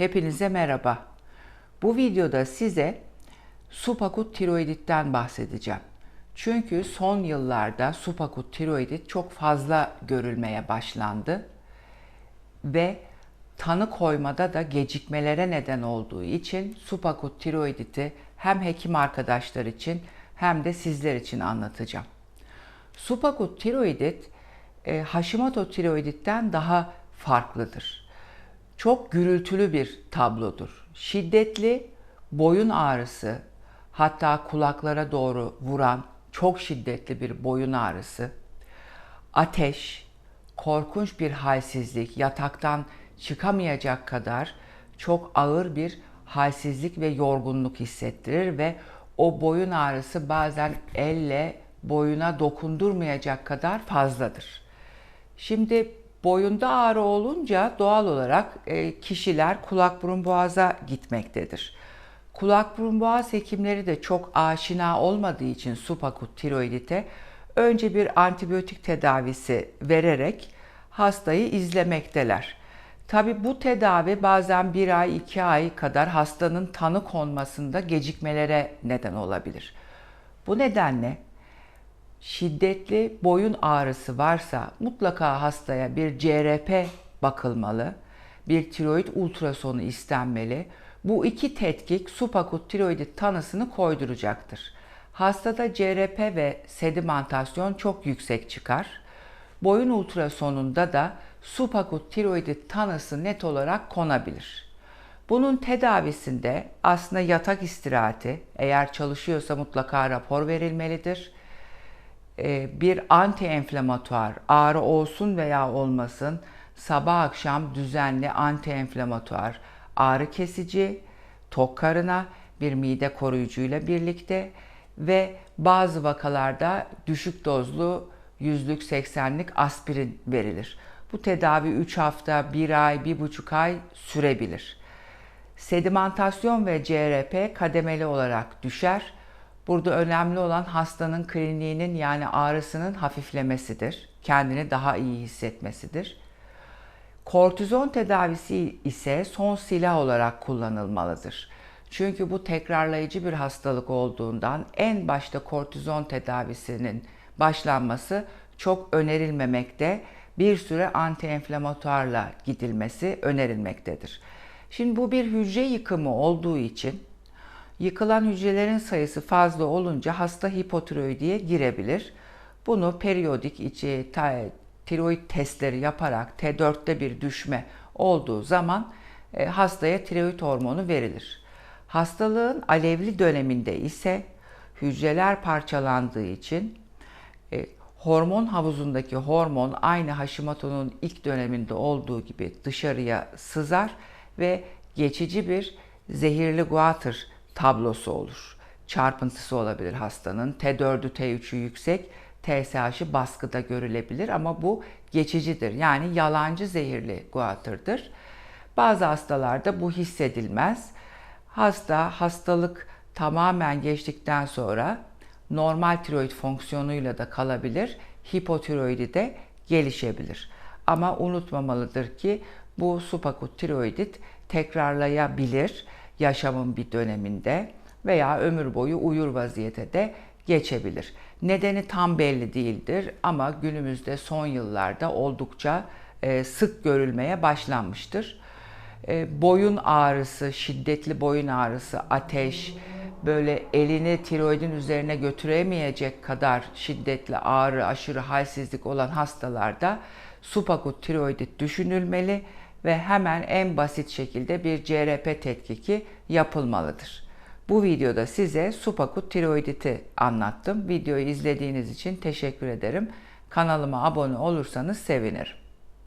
Hepinize merhaba. Bu videoda size supakut tiroiditten bahsedeceğim. Çünkü son yıllarda supakut tiroidit çok fazla görülmeye başlandı ve tanı koymada da gecikmelere neden olduğu için supakut tiroiditi hem hekim arkadaşlar için hem de sizler için anlatacağım. Supakut tiroidit e, Hashimoto tiroiditten daha farklıdır. Çok gürültülü bir tablodur. Şiddetli boyun ağrısı, hatta kulaklara doğru vuran çok şiddetli bir boyun ağrısı, ateş, korkunç bir halsizlik, yataktan çıkamayacak kadar çok ağır bir halsizlik ve yorgunluk hissettirir ve o boyun ağrısı bazen elle boyuna dokundurmayacak kadar fazladır. Şimdi boyunda ağrı olunca doğal olarak e, kişiler kulak burun boğaza gitmektedir. Kulak burun boğaz hekimleri de çok aşina olmadığı için supakut tiroidite önce bir antibiyotik tedavisi vererek hastayı izlemekteler. Tabi bu tedavi bazen bir ay, iki ay kadar hastanın tanı konmasında gecikmelere neden olabilir. Bu nedenle şiddetli boyun ağrısı varsa mutlaka hastaya bir CRP bakılmalı, bir tiroid ultrasonu istenmeli. Bu iki tetkik supakut tiroidit tanısını koyduracaktır. Hastada CRP ve sedimentasyon çok yüksek çıkar. Boyun ultrasonunda da supakut tiroidit tanısı net olarak konabilir. Bunun tedavisinde aslında yatak istirahati, eğer çalışıyorsa mutlaka rapor verilmelidir bir anti-enflamatuar ağrı olsun veya olmasın sabah akşam düzenli anti-enflamatuar ağrı kesici tok karına bir mide koruyucuyla birlikte ve bazı vakalarda düşük dozlu yüzlük 80'lik aspirin verilir. Bu tedavi 3 hafta, 1 ay, 1,5 ay sürebilir. Sedimentasyon ve CRP kademeli olarak düşer Burada önemli olan hastanın kliniğinin yani ağrısının hafiflemesidir. Kendini daha iyi hissetmesidir. Kortizon tedavisi ise son silah olarak kullanılmalıdır. Çünkü bu tekrarlayıcı bir hastalık olduğundan en başta kortizon tedavisinin başlanması çok önerilmemekte. Bir süre antienflamatuarla gidilmesi önerilmektedir. Şimdi bu bir hücre yıkımı olduğu için Yıkılan hücrelerin sayısı fazla olunca hasta hipotiroidiye girebilir. Bunu periyodik içi tiroid testleri yaparak T4'te bir düşme olduğu zaman e, hastaya tiroid hormonu verilir. Hastalığın alevli döneminde ise hücreler parçalandığı için e, hormon havuzundaki hormon aynı Hashimoto'nun ilk döneminde olduğu gibi dışarıya sızar ve geçici bir zehirli guatr tablosu olur. Çarpıntısı olabilir hastanın. T4'ü T3'ü yüksek, TSH'ı baskıda görülebilir ama bu geçicidir. Yani yalancı zehirli guatırdır. Bazı hastalarda bu hissedilmez. Hasta hastalık tamamen geçtikten sonra normal tiroid fonksiyonuyla da kalabilir. Hipotiroidi de gelişebilir. Ama unutmamalıdır ki bu supakut tiroidit tekrarlayabilir yaşamın bir döneminde veya ömür boyu uyur vaziyete de geçebilir. Nedeni tam belli değildir ama günümüzde son yıllarda oldukça e, sık görülmeye başlanmıştır. E, boyun ağrısı, şiddetli boyun ağrısı, ateş, böyle elini tiroidin üzerine götüremeyecek kadar şiddetli ağrı, aşırı halsizlik olan hastalarda supakut tiroidit düşünülmeli ve hemen en basit şekilde bir CRP tetkiki yapılmalıdır. Bu videoda size supakut tiroiditi anlattım. Videoyu izlediğiniz için teşekkür ederim. Kanalıma abone olursanız sevinirim.